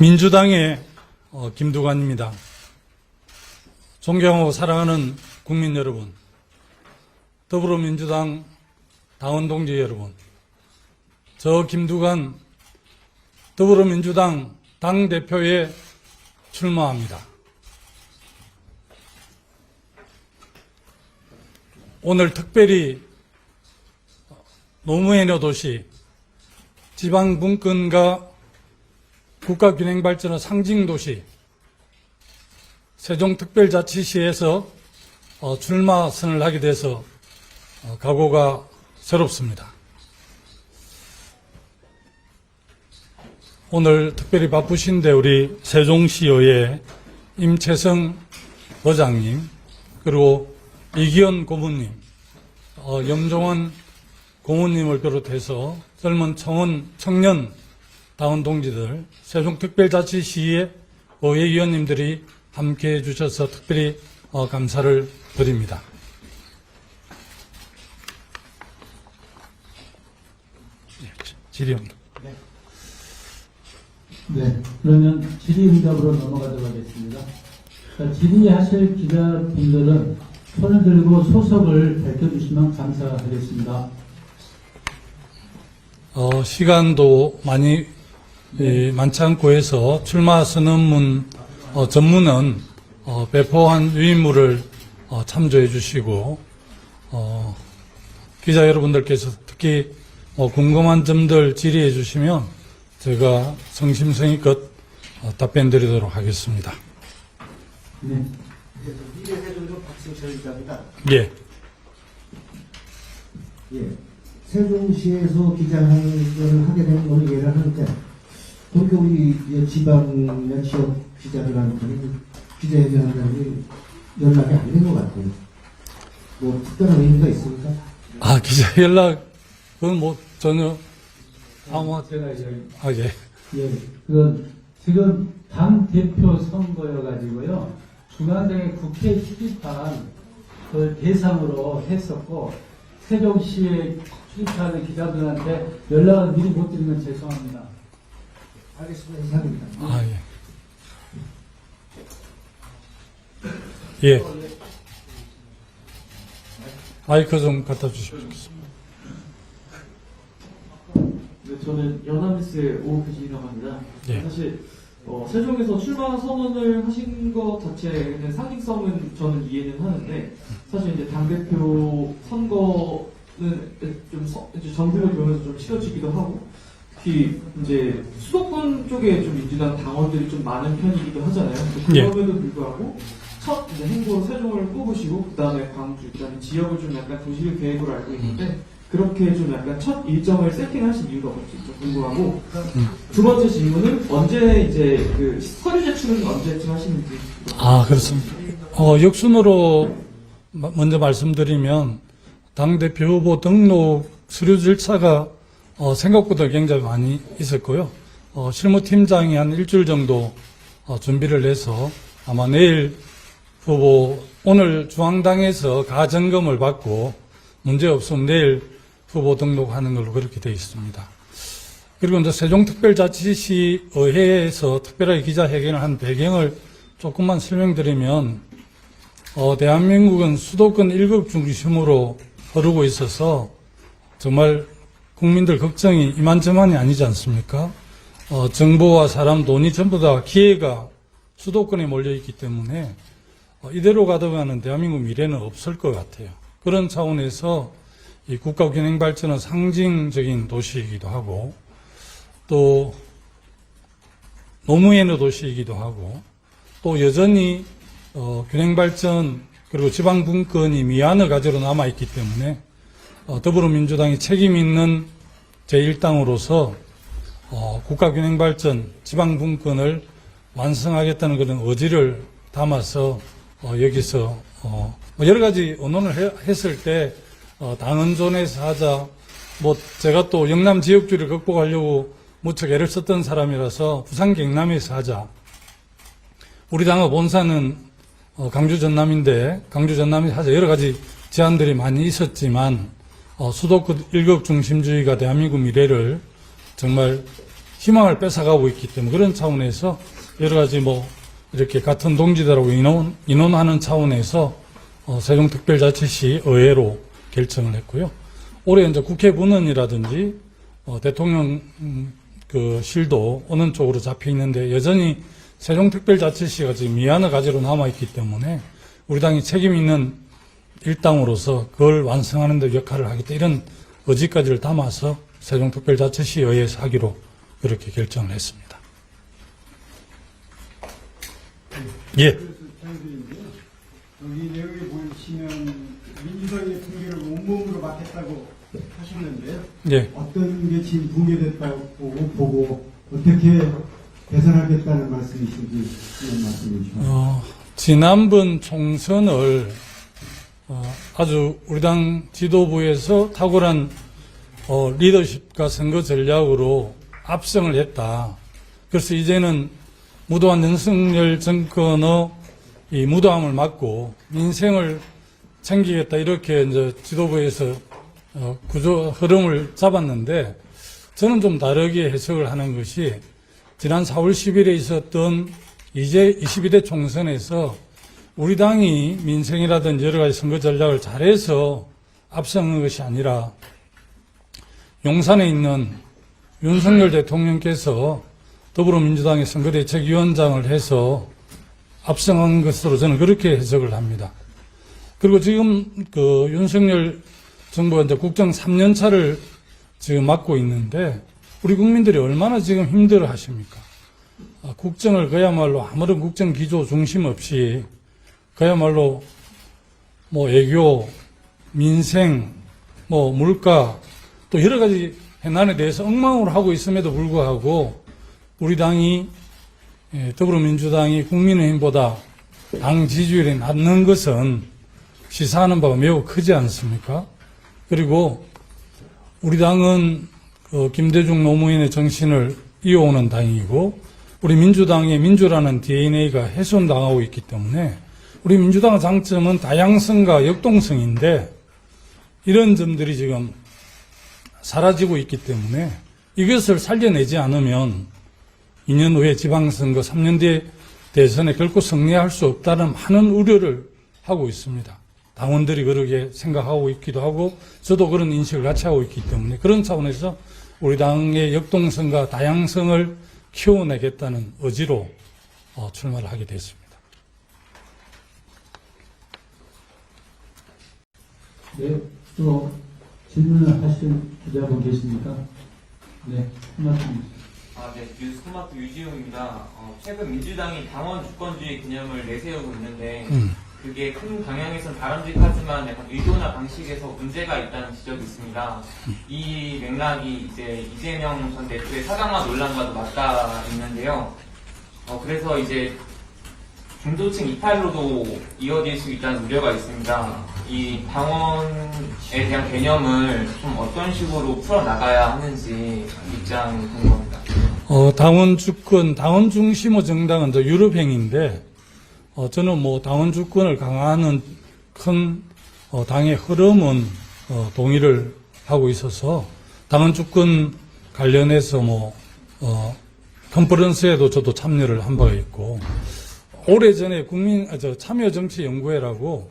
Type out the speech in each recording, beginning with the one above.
민주당의 어, 김두관입니다. 존경하고 사랑하는 국민 여러분, 더불어민주당 당원 동지 여러분, 저 김두관 더불어민주당 당대표에 출마합니다. 오늘 특별히 노무현의 도시 지방분권과 국가균행발전의 상징도시 세종특별자치시에서 어, 출마 선을 하게 돼서 어, 각오가 새롭습니다. 오늘 특별히 바쁘신데 우리 세종시의회 임채성 의장님 그리고 이기현 고문님 어, 염종원 고문님을 비롯해서 젊은 청원 청년 당원 동지들 세종특별자치시의 의회위원님들이 함께해 주셔서 특별히 어, 감사를 드립니다. 예, 질의응답. 네, 그러면 질의응답으로 넘어가도록 하겠습니다. 자, 질의하실 기자분들은 손을 들고 소속을 밝혀주시면 감사하겠습니다. 어, 시간도 많이 예, 많지 않고 해서 출마 선언문 어, 전문은 어, 배포한 유인물을 어, 참조해 주시고 어, 기자 여러분들께서 특히 어, 궁금한 점들 질의해 주시면 제가 성심성의껏 어, 답변 드리도록 하겠습니다. 네. 예. 예. 세종시에서 기자회견을 하게 된 그러니까 우리 지방이나 지역 기자들한테는 기자회견 한다는 연락이 안 된 것 같아요. 뭐 특별한 의미가 있습니까? 아 기자 연락 그건 뭐 전혀 아무 제가 이제 아 예. 예, 그 지금 당 대표 선거여 가지고요 중앙당의 국회 출입한 그 대상으로 했었고 세종시에 출입하는 기자들한테 연락을 미리 못건 죄송합니다. 알겠습니다. 이상입니다. 아, 예. 예. 마이크 좀 갖다 주십시오. 네, 저는 연합뉴스의 오크진이라고 합니다. 예. 사실 어, 세종에서 출마 선언을 하신 것 자체는 상징성은 저는 이해는 하는데 사실 이제 당 대표 선거는 좀 서- 이제 전국을 돌면서 좀 치러지기도 하고 특히 이제 수도권 쪽에 좀 민주당 당원들이 좀 많은 편이기도 하잖아요. 예. 그럼에도 불구하고 첫 이제 행보로 세종을 뽑으시고 그 다음에 광주, 그 다음에 지역을 좀 약간 도시를 계획으로 알고 있는데 그렇게 좀 약간 첫 일정을 세팅하신 이유가 뭔지 좀 궁금하고 두 번째 질문은 언제 이제 그 서류 제출은 언제쯤 하시는지 아, 그렇습니다. 어, 역순으로 마- 먼저 말씀드리면 당 대표 후보 등록 서류 절차가 어, 생각보다 굉장히 많이 있었고요. 어, 실무팀장이 한 일주일 정도 어, 준비를 해서 아마 내일 후보 오늘 중앙당에서 가점검을 받고 문제 없으면 내일 후보 등록하는 걸로 그렇게 되어 있습니다. 그리고 이제 세종특별자치시 의회에서 특별하게 기자회견을 한 배경을 조금만 설명드리면 어, 대한민국은 수도권 일급 중심으로 흐르고 있어서 정말 국민들 걱정이 이만저만이 아니지 않습니까? 어, 정보와 사람, 돈이 전부 다 기회가 수도권에 몰려 있기 때문에 어, 이대로 가다가는 대한민국 미래는 없을 것 같아요. 그런 차원에서 이 국가 균형 발전은 상징적인 도시이기도 하고 또 노무현의 도시이기도 하고 또 여전히 어, 균형 발전 그리고 지방 분권이 미안의 과제로 남아 있기 때문에 어, 더불어민주당이 책임 있는 제1당으로서 어, 국가 균형 발전, 지방 분권을 완성하겠다는 그런 의지를 담아서 어, 여기서 어, 뭐 여러 가지 언론을 해- 했을 때 어, 당헌존에서 하자 뭐 제가 또 영남 지역주를 극복하려고 무척 애를 썼던 사람이라서 부산 경남에서 하자. 우리 당의 본사는 어, 강주 전남인데 강주 전남에 하자 여러 가지 제안들이 많이 있었지만 어, 수도권 일극 중심주의가 대한민국 미래를 정말 희망을 뺏어가고 있기 때문에 그런 차원에서 여러 가지 뭐 이렇게 같은 동지들하고 인원, 인원하는 차원에서 어, 세종특별자치시 의회로 결정을 했고요. 올해 이제 국회 분원이라든지 어, 대통령 음, 그 실도 어느 쪽으로 잡혀 있는데 여전히 세종특별자치시가 지금 미안의 가지로 남아 있기 때문에 우리 당이 책임 있는 일당으로서 그걸 완성하는 데 역할을 하겠다 이런 의지까지를 담아서 세종특별자치시 의회에서 하기로 그렇게 결정을 했습니다. 예. 여기 내용에 보시면 민주당의 붕괴를 온몸으로 맡겠다고 하셨는데요. 예. 어떤 게 지금 붕괴됐다고 보고 어떻게 개선하겠다는 말씀이신지 말씀해 주시면. 어, 지난번 총선을 어, 아주 우리 당 지도부에서 탁월한 어, 리더십과 선거 전략으로 압승을 했다. 그래서 이제는 무도한 윤석열 정권의 이 무도함을 막고 민생을 챙기겠다 이렇게 이제 지도부에서 어, 구조 흐름을 잡았는데 저는 좀 다르게 해석을 하는 것이 지난 4월 10일에 있었던 이제 22대 총선에서 우리 당이 민생이라든지 여러 가지 선거 전략을 잘해서 앞서는 것이 아니라 용산에 있는 윤석열 대통령께서 더불어민주당의 선거대책위원장을 해서 앞서간 것으로 저는 그렇게 해석을 합니다. 그리고 지금 그 윤석열 정부가 이제 국정 3년 차를 지금 맡고 있는데 우리 국민들이 얼마나 지금 힘들어 하십니까? 아, 국정을 그야말로 아무런 국정 기조 중심 없이 그야말로 뭐 애교, 민생, 뭐 물가 또 여러 가지 해난에 대해서 엉망으로 하고 있음에도 불구하고 우리 당이 예, 더불어민주당이 국민의힘보다 당 지지율이 낮는 것은 시사하는 바가 매우 크지 않습니까? 그리고 우리 당은 그 김대중 노무현의 정신을 이어오는 당이고 우리 민주당의 민주라는 DNA가 훼손당하고 있기 때문에 우리 민주당의 장점은 다양성과 역동성인데 이런 점들이 지금 사라지고 있기 때문에 이것을 살려내지 않으면 2년 후에 지방선거, 3년 뒤에 대선에 결코 승리할 수 없다는 많은 우려를 하고 있습니다. 당원들이 그렇게 생각하고 있기도 하고 저도 그런 인식을 같이 하고 있기 때문에 그런 차원에서 우리 당의 역동성과 다양성을 키워내겠다는 의지로 어, 출마를 하게 됐습니다. 네, 또 질문을 하실 기자분 계십니까? 네, 한 말씀. 아, 네, 뉴스 토마토 유지용입니다. 어, 최근 민주당이 당원 주권주의 개념을 내세우고 있는데 음. 그게 큰 방향에선 바람직하지만 약간 의도나 방식에서 문제가 있다는 지적이 있습니다. 이 맥락이 이제 이재명 전 대표의 사강화 논란과도 맞닿아 있는데요. 어, 그래서 이제 중도층 이탈로도 이어질 수 있다는 우려가 있습니다. 이 당원에 대한 개념을 좀 어떤 식으로 풀어나가야 하는지 입장이 궁금합니다. 어, 당원 주권, 당원 중심의 정당은 저 유럽행인데, 어, 저는 뭐 당원 주권을 강화하는 큰 어, 당의 흐름은 어, 동의를 하고 있어서 당원 주권 관련해서 뭐 어, 컨퍼런스에도 저도 참여를 한 바가 있고 오래전에 국민 아, 저 참여정치연구회라고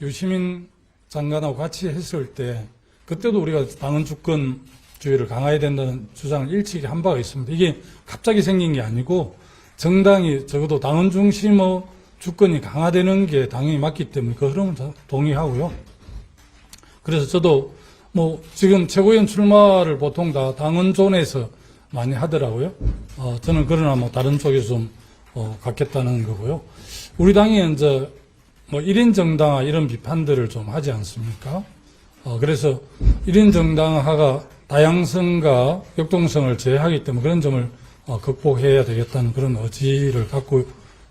유시민 장관하고 같이 했을 때 그때도 우리가 당원 주권주의를 강화해야 된다는 주장을 일찍이 한 바가 있습니다. 이게 갑자기 생긴 게 아니고 정당이 적어도 당원 중심의 주권이 강화되는 게 당연히 맞기 때문에 그 흐름은 저 동의하고요. 그래서 저도 뭐 지금 최고위원 출마를 보통 다 당원존에서 많이 하더라고요. 어, 저는 그러나 뭐 다른 쪽에서 좀 어, 갖겠다는 거고요. 우리 당이 이제 뭐 1인 정당화 이런 비판들을 좀 하지 않습니까? 어, 그래서 1인 정당화가 다양성과 역동성을 제하기 때문에 그런 점을 어, 극복해야 되겠다는 그런 의지를 갖고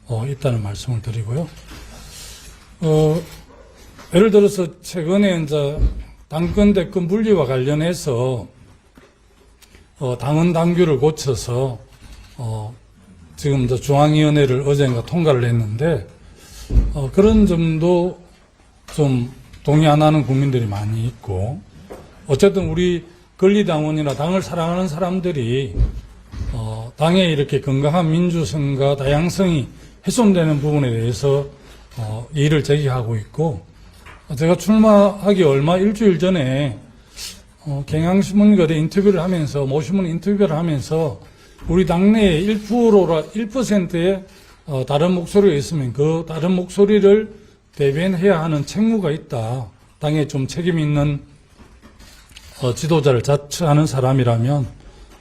어, 있다는 말씀을 드리고요. 어, 예를 들어서 최근에 이제 당권 대권 분리와 관련해서 어, 당헌 당규를 고쳐서 어, 지금 중앙위원회를 어젠가 통과를 했는데 어, 그런 점도 좀 동의 안 하는 국민들이 많이 있고 어쨌든 우리 권리당원이나 당을 사랑하는 사람들이 어, 당의 이렇게 건강한 민주성과 다양성이 훼손되는 부분에 대해서 어, 이의를 제기하고 있고 어, 제가 출마하기 얼마 일주일 전에 어, 경향신문거래 인터뷰를 하면서 모신문 인터뷰를 하면서 우리 당내에 1%라 1%의 어, 다른 목소리가 있으면 그 다른 목소리를 대변해야 하는 책무가 있다. 당에 좀 책임 있는 어, 지도자를 자처하는 사람이라면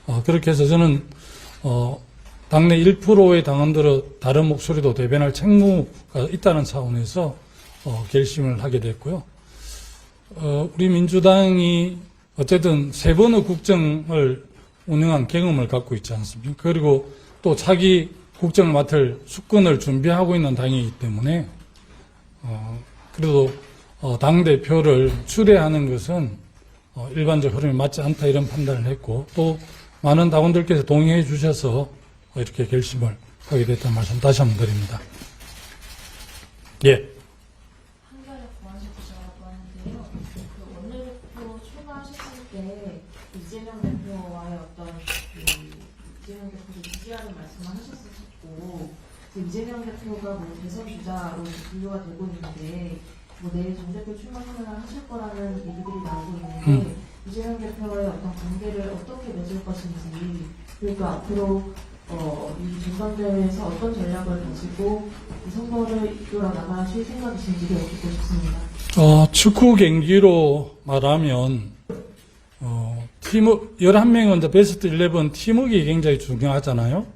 어, 그렇게 해서 저는 어, 당내 1%의 당원들의 다른 목소리도 대변할 책무가 있다는 차원에서 어, 결심을 하게 됐고요. 어, 우리 민주당이 어쨌든 세 번의 국정을 운영한 경험을 갖고 있지 않습니까? 그리고 또 차기 국정을 맡을 수권을 준비하고 있는 당이기 때문에 어, 그래도 어, 당 대표를 추대하는 것은 어, 일반적 흐름에 맞지 않다 이런 판단을 했고 또 많은 당원들께서 동의해 주셔서 어, 이렇게 결심을 하게 됐다는 말씀 다시 한번 드립니다. 예. 한가를 구하실 기자라고 하는데요. 그 원내대표 출마하셨을 때 이재명 대표와의 어떤 그 이재명 대표를 지지하는 말씀을 하셨었고 그 이재명 대표가 뭐 대선 주자로 분류가 되고 있는데 뭐 내일 정 대표 출마 선언을 하실 거라는 얘기들이 나오고 있는데 이재명 대표와의 어떤 관계를 어떻게 맺을 것인지 그리고 앞으로 어, 이 전당대회에서 어떤 전략을 가지고 이 선거를 이끌어 나가실 생각이신지를 여쭙고 싶습니다. 어, 축구 경기로 말하면, 어, 팀, 11명은 이제 베스트 11 팀워크가 굉장히 중요하잖아요.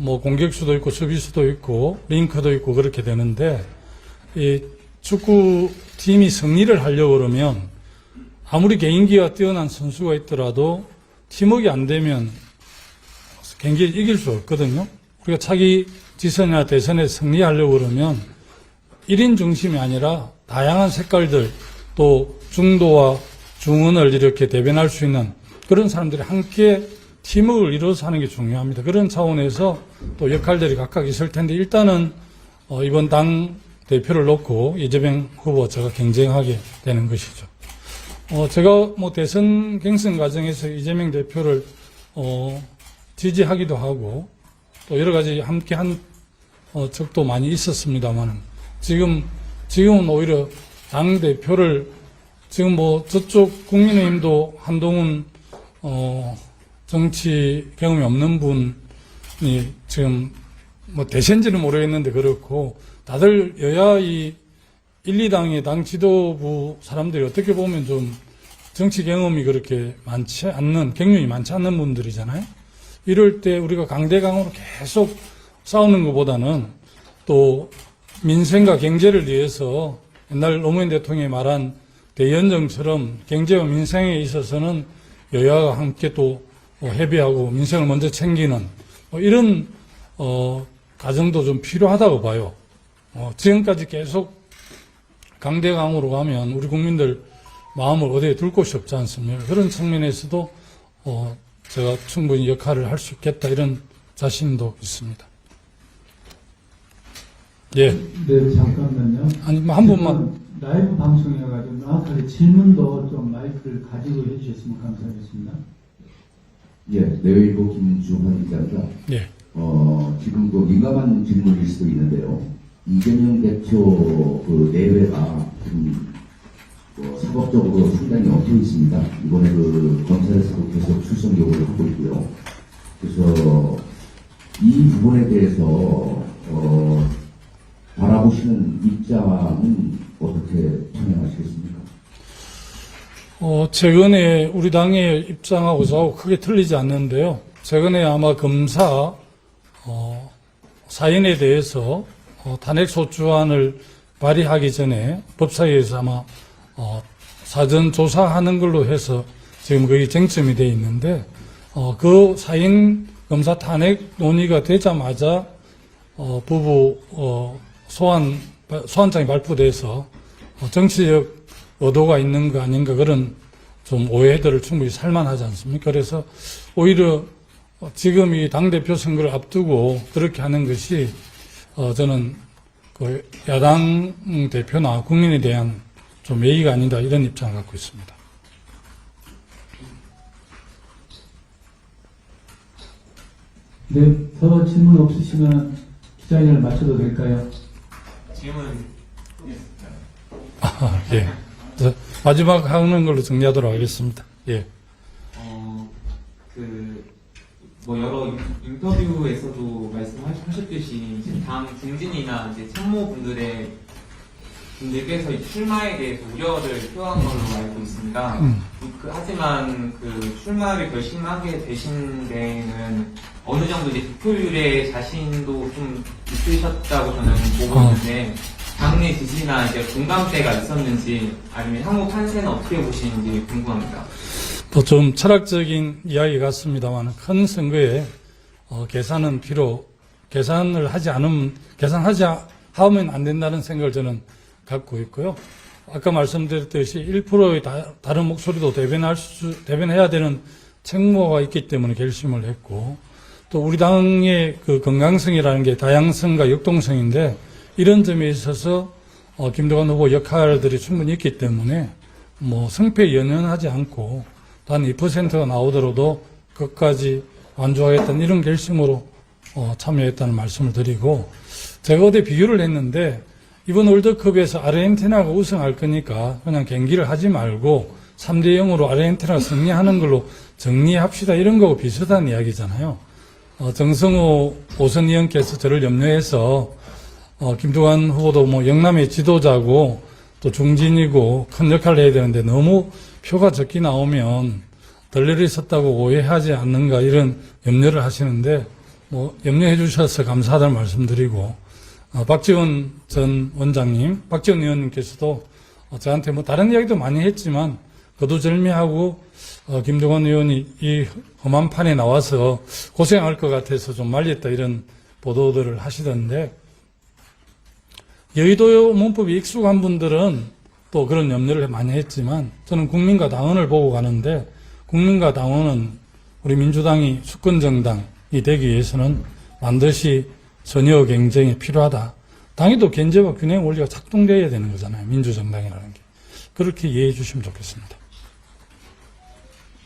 뭐, 공격수도 있고, 수비수도 있고, 링크도 있고, 그렇게 되는데, 이 축구 팀이 승리를 하려고 그러면, 아무리 개인기가 뛰어난 선수가 있더라도, 팀워크가 안 되면, 경기를 이길 수 없거든요. 우리가 차기 지선이나 대선에 승리하려고 그러면, 1인 중심이 아니라 다양한 색깔들 또 중도와 중원을 이렇게 대변할 수 있는 그런 사람들이 함께 팀을 이루어서 하는 게 중요합니다. 그런 차원에서 또 역할들이 각각 있을 텐데 일단은 어, 이번 당 대표를 놓고 이재명 후보 제가 경쟁하게 되는 것이죠. 어, 제가 뭐 대선 경선 과정에서 이재명 대표를 어, 지지하기도 하고 또 여러 가지 함께 한 어, 적도 많이 있었습니다만 지금 지금은 오히려 당 대표를 지금 뭐 저쪽 국민의힘도 한동훈 어, 정치 경험이 없는 분이 지금 뭐 대선지는 모르겠는데 그렇고 다들 여야 이 1, 2당의 당 지도부 사람들이 어떻게 보면 좀 정치 경험이 그렇게 많지 않는 경륜이 많지 않는 분들이잖아요. 이럴 때 우리가 강대강으로 계속 싸우는 것보다는 또 민생과 경제를 위해서 옛날 노무현 대통령이 말한 대연정처럼 경제와 민생에 있어서는 여야가 함께 또 어, 협의하고 민생을 먼저 챙기는 뭐 이런 어, 과정도 좀 필요하다고 봐요. 어, 지금까지 계속 강대강으로 가면 우리 국민들 마음을 어디에 둘 곳이 없지 않습니까? 그런 측면에서도 어, 제가 충분히 역할을 할 수 있겠다 이런 자신도 있습니다. 예. 네, 잠깐만요. 아니, 뭐한 번만. 지금 라이브 방송이어가지고 명확하게 질문도 좀 마이크를 가지고 해주셨으면 감사하겠습니다. 예, 내외일보 김주환 기자입니다. 예. 어, 지금 그 민감한 질문일 수도 있는데요. 이재명 대표 그 내외가 지금 어, 사법적으로 상당히 엉켜 있습니다. 이번에 그 검찰에서도 계속 출석 요구를 하고 있고요. 그래서 이 부분에 대해서 어, 바라보시는 입장은 어떻게 평행하시겠습니까? 어, 최근에 우리 당의 입장하고 저하고 크게 틀리지 않는데요. 최근에 아마 검사, 어, 사인에 대해서 어, 탄핵 소추안을 발의하기 전에 법사위에서 아마 어, 사전 조사하는 걸로 해서 지금 거기 쟁점이 돼 있는데 어, 그 사인 검사 탄핵 논의가 되자마자 어, 부부 어, 소환 소환장이 발표돼서 어, 정치적 의도가 있는 거 아닌가 그런 좀 오해들을 충분히 살만하지 않습니까? 그래서 오히려 어, 지금 이 당대표 선거를 앞두고 그렇게 하는 것이 어, 저는 그 야당 대표나 국민에 대한 좀 예의가 아니다 이런 입장을 갖고 있습니다. 네, 더 질문 없으시면 기자회견을 마쳐도 될까요? 질문 아, 예. 저 마지막 하는 걸로 정리하도록 하겠습니다. 예. 어, 그, 뭐 여러 인- 인터뷰에서도 말씀하셨듯이 이제 당 중진이나 이제 참모 분들의 분들께서 이 출마에 대해서 우려를 표한 걸로 알고 있습니다. 음. 그, 하지만 그 출마를 결심하게 되신 데에는 어느 정도 이제 득표율에 자신도 좀 있으셨다고 저는 보고 어. 있는데 당내 지지나 이제 공감대가 있었는지 아니면 향후 판세는 어떻게 보시는지 궁금합니다. 또 좀 철학적인 이야기 같습니다만 큰 선거에 어, 계산은 필요, 계산을 하지 않으면, 계산하지 아- 하면 안 된다는 생각을 저는 갖고 있고요. 아까 말씀드렸듯이 1%의 다, 다른 목소리도 대변할 수, 대변해야 되는 책무가 있기 때문에 결심을 했고, 또 우리 당의 그 건강성이라는 게 다양성과 역동성인데, 이런 점에 있어서 어, 김동관 후보 역할들이 충분히 있기 때문에 뭐 성패에 연연하지 않고 단 2%가 나오더라도 끝까지 완주하겠다는 이런 결심으로 어, 참여했다는 말씀을 드리고 제가 어디 비유를 했는데 이번 월드컵에서 아르헨티나가 우승할 거니까 그냥 경기를 하지 말고 3대 0으로 아르헨티나가 승리하는 걸로 정리합시다 이런 거하고 비슷한 이야기잖아요. 어, 정성호 오선 의원께서 저를 염려해서 어, 김두관 후보도 뭐 영남의 지도자고 또 중진이고 큰 역할을 해야 되는데 너무 표가 적게 나오면 덜레리 섰다고 오해하지 않는가 이런 염려를 하시는데 뭐 염려해 주셔서 감사하다는 말씀드리고 어, 박지원 전 원장님, 박지원 의원님께서도 어, 저한테 뭐 다른 이야기도 많이 했지만 거두절미하고 어, 김동관 의원이 이 험한 판에 나와서 고생할 것 같아서 좀 말렸다 이런 보도들을 하시던데 여의도 문법이 익숙한 분들은 또 그런 염려를 많이 했지만 저는 국민과 당원을 보고 가는데 국민과 당원은 우리 민주당이 수권 정당이 되기 위해서는 반드시 전혀 경쟁이 필요하다. 당에도 견제와 균형 원리가 작동되어야 되는 거잖아요. 민주정당이라는 게. 그렇게 이해해 주시면 좋겠습니다.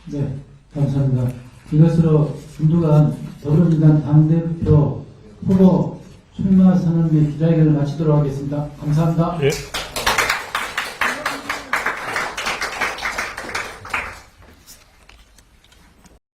네, 감사합니다. 이것으로 김두관 더불어민주당 당대표 후보 출마 선언 및 기자회견을 마치도록 하겠습니다. 감사합니다. 예.